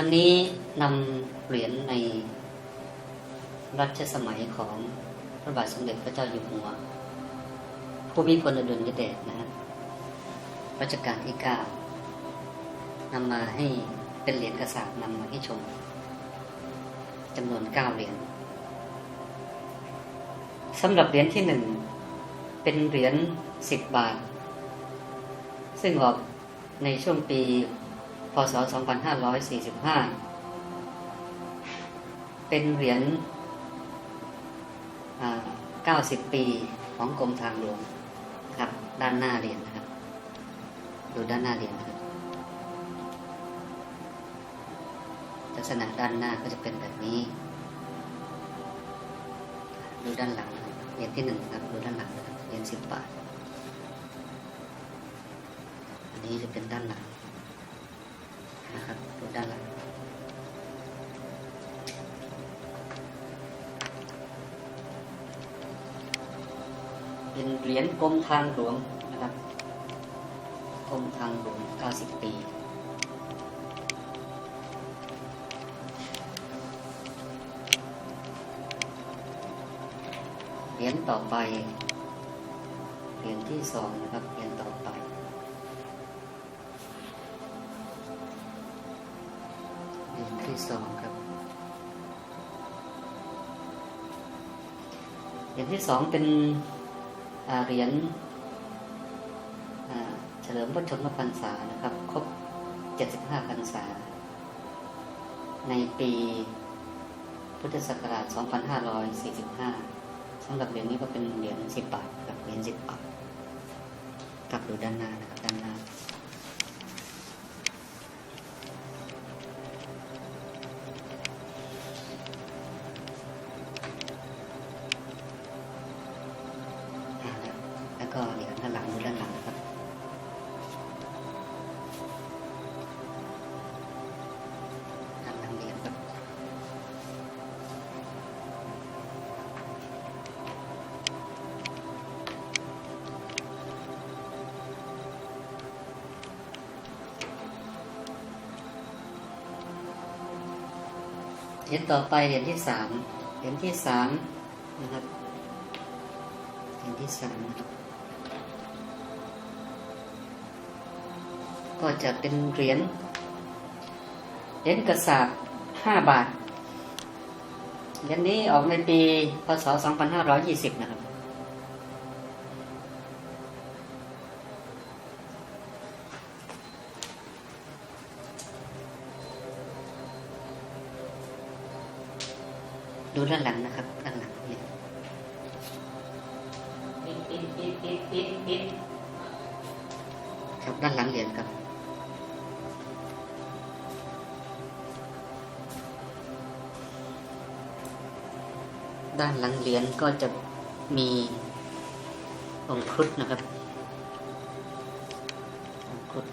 วันนี้นำเหรียญในรัชสมัยของพระบาทสมเด็จพระเจ้าอยู่หัวผู้มีพลอดุลยเดชนะฮะรัชกาลที่เก้านำมาให้เป็นเหรียญกระสาบนำมาให้ชมจำนวนเก้าเหรียญสำหรับเหรียญที่หนึ่งเป็นเหรียญสิบบาท ซึ่งออกในช่วงปี ศ 2545 เป็นเหรียญ90 ปีของกรมทางหลวงครับ ด้านหน้าเหรียญนะครับ ดูด้านหน้าเหรียญนะครับลักษณะด้านหน้าก็จะเป็นแบบนี้ ดูด้านหลังเหรียญที่หนึ่งนะครับ ดูด้านหลังเหรียญสิบบาท อันนี้จะเป็นด้านหลัง นะครับดูด้านหลังเป็นเหรียญกรมทางหลวงนะครับกรมทางหลวง 90 ปีเหรียญต่อไปเหรียญที่สองนะครับเหรียญต่อไป ที่สองครับ เหรียญที่สองเป็นเหรียญเฉลิมพระชนมพรรษานะครับ ครบ 75พรรษา ในปีพุทธศักราช 2545 สำหรับเหรียญนี้ก็เป็นเหรียญ10บาทกับเหรียญ10บาทกลับดูด้านหน้านะครับด้านหน้า แล้วก็เหรียญด้านหลังดูด้านหลังนะครับ ด้านหลังเหรียญครับเหรียญต่อไปเหรียญที่สามเหรียญที่สามนะครับเหรียญที่สามนะครับ ก็จะเป็นเหรียญเหรียญกระสาบห้าบาทเหรียญนี้ออกในปีพศ 2520 นะครับ ดูด้านหลังนะครับด้านหลังเนี่ยครับด้านหลังเหรียญครับ ด้านหลังเหรียญก็จะมีองครุฑนะครับองค์ครุฑ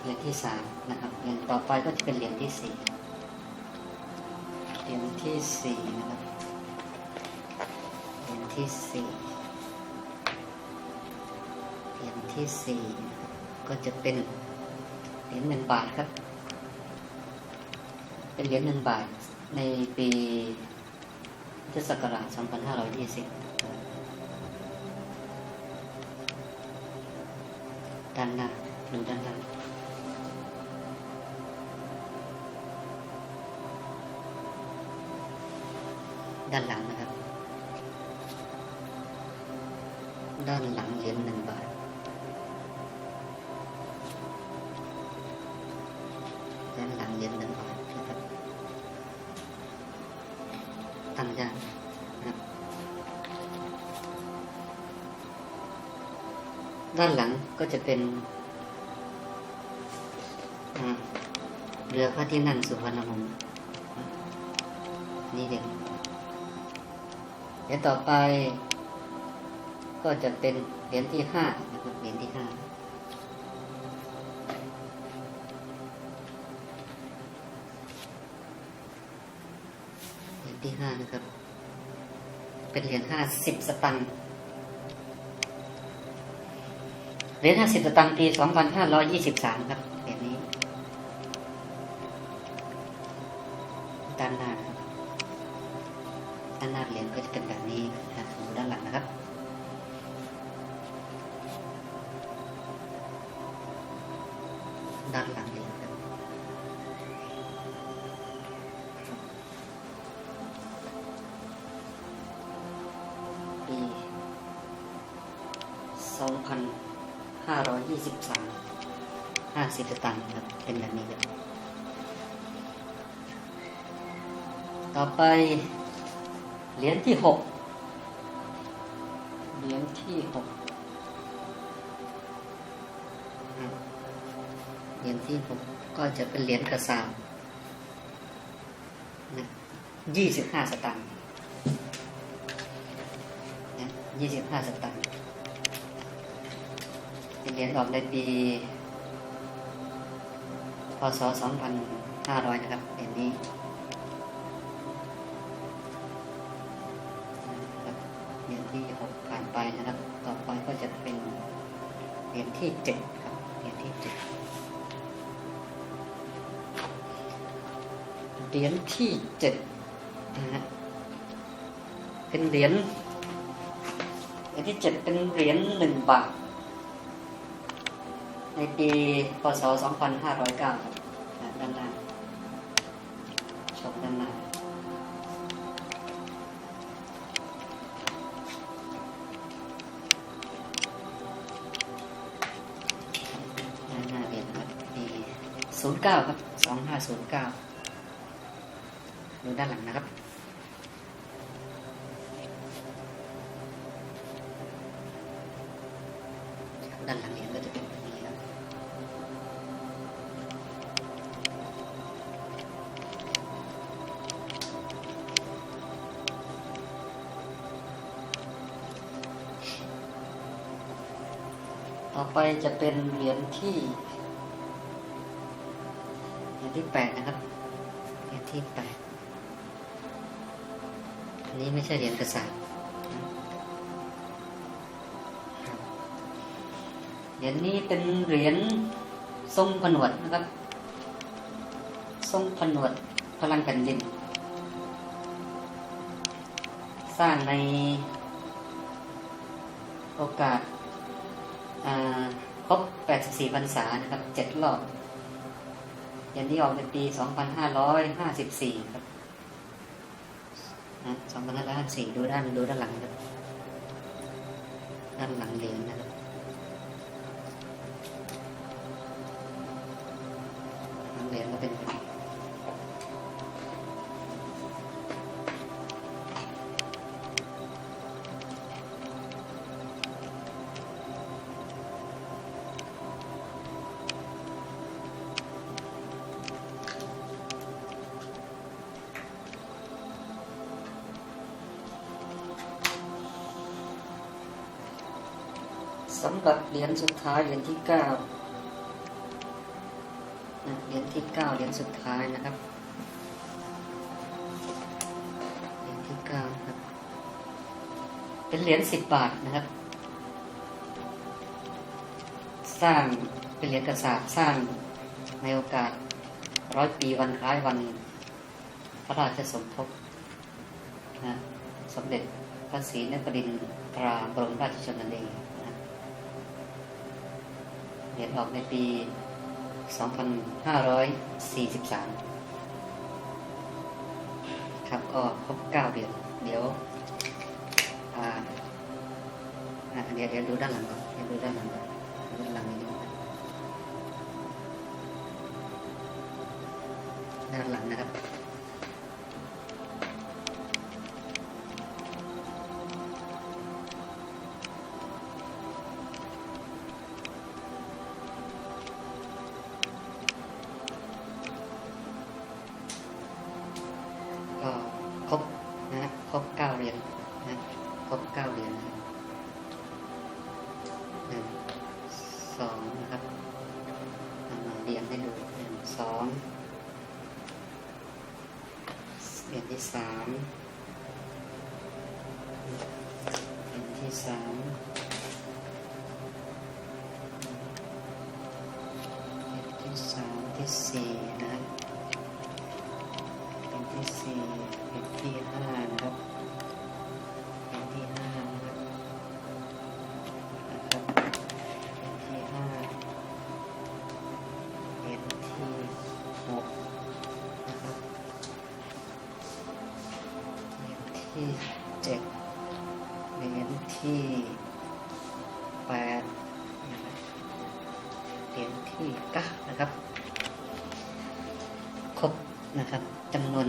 เหรียญที่สามนะครับเหรียญต่อไปก็จะเป็นเหรียญที่สี่เหรียญที่สี่นะครับเหรียญที่สี่ ที่สี่ก็จะเป็นเหรียญหนึ่งบาทครับ เป็นเหรียญหนึ่งบาทในปีพุทธศักราช 2520 ด้านหน้าดูด้านหน้าด้านหลังนะครับ ด้านหลังเหรียญหนึ่งบาท ลังเหรียญหนึ่งบาทนะครับตั้งยากนะครับ ด้านหลังก็จะเป็นเรือพระที่นั่งสุวรรณหงษ์นี่เด็กเหรียญต่อไปก็จะเป็นเหรียญที่ห้านะครับเหรียญที่ห้า ที่ห้านะครับ เป็นเหรียญห้าสิบสตังค์เหรียญห้าสิบสตังค์ปีสองพันห้าร้อยยี่สิบสามครับารอยยี่สิบสามห้าสิบตังค์ครับ เป็นแบบนี้ครับต่อไป เหรียญที่หกเหรียญที่หกเหรียญที่หกก็จะเป็นเหรียญกระสายี่สิบห้าสตางค์25 สตางค์ เป็นเหรียญออกในปี พศสองพันะครับเหรียญนี้เหรียญที่หกผ่านไปนะครับ ต่อไปก็จะเป็นเหรียญที่เจ็ดครับเหรียญที่เจ็ดเหรียญที่เจ็ดนะฮะเป็นเหรียญเหรียญที่เจ็ดเป็นเหรียญหนึ่งบาท ในปีพศ 2509ครับด้านหน้าชมด้านหน้าด้านหน้าเหรียญครับปี09ครับ2509ดูด้านหลังนะครับด้านหลังเหรียญก็จะเป็น ไปจะเป็นเหรียญที่เหรียญที่แปดนะครับเหรียญที่แปดอันนี้ไม่ใช่เหรียญกริย์ครับเหรียญนี้เป็นเหรียญทรงผนวดนะครับ ทรงผนวดพลังแผ่นดิน สร้างในโอกาส ครบ 84 พรรษานะครับ7รอบยญนี้ออกในปี 2554 ครับนะ2554 ดูด้านดูด้านหลังครับด้านหลังเหรียญนะครับเหรียญก็เป็น สำหรับเหรียญสุดท้ายเหรียญที่เก้านะเหรียญที่เก้าเหรียญสุดท้ายนะครับเหรียญที่เก้าครับ เป็นเหรียญสิบบาทนะครับ สร้างเป็นเหรียญกระสาบสร้างในโอกาสร้อยปีวันคล้ายวันพระราชสมภพนะสมเด็จพระศรีนครินทราบรมราชชนนี เหรียญออกในปี 2543 ครับก็ครบ9เดือนเดี๋ยวอ่าเดี๋ยวเดี๋ยวดูด้านหลังก่อนเดี๋ยวดูด้านหลังก่อนดูด้านหลังนิดนึงด้านหลังนะครับ เรียงให้ดูหนึ่งสองเรียญที่สามเรียญที่สามเรียญที่สามที่สี่นะครับเหรียญที่สี่เรียญที่ห้า เหรียญที่เก้านะครับ ครบนะครับจำนวน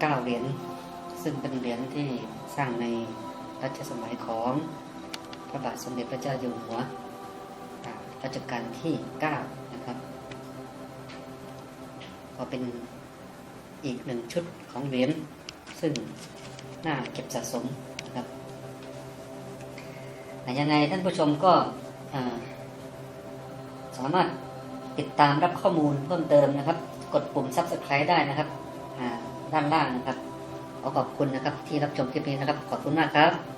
เก้าเหรียญซึ่งเป็นเหรียญที่สร้างในรัชสมัยของพระบาทสมเด็จพระเจ้าอยู่หัวรัชกาลที่เก้านะครับ ก็เป็นอีกหนึ่งชุดของเหรียญซึ่งน่าเก็บสะสมนะครับแต่ยังไงท่านผู้ชมก็ สามารถติดตามรับข้อมูลเพิ่มเติมนะครับ กดปุ่ม subscribe ได้นะครับด้านล่างนะครับขอขอบคุณนะครับที่รับชมคลิปนี้นะครับ ขอบคุณมากครับ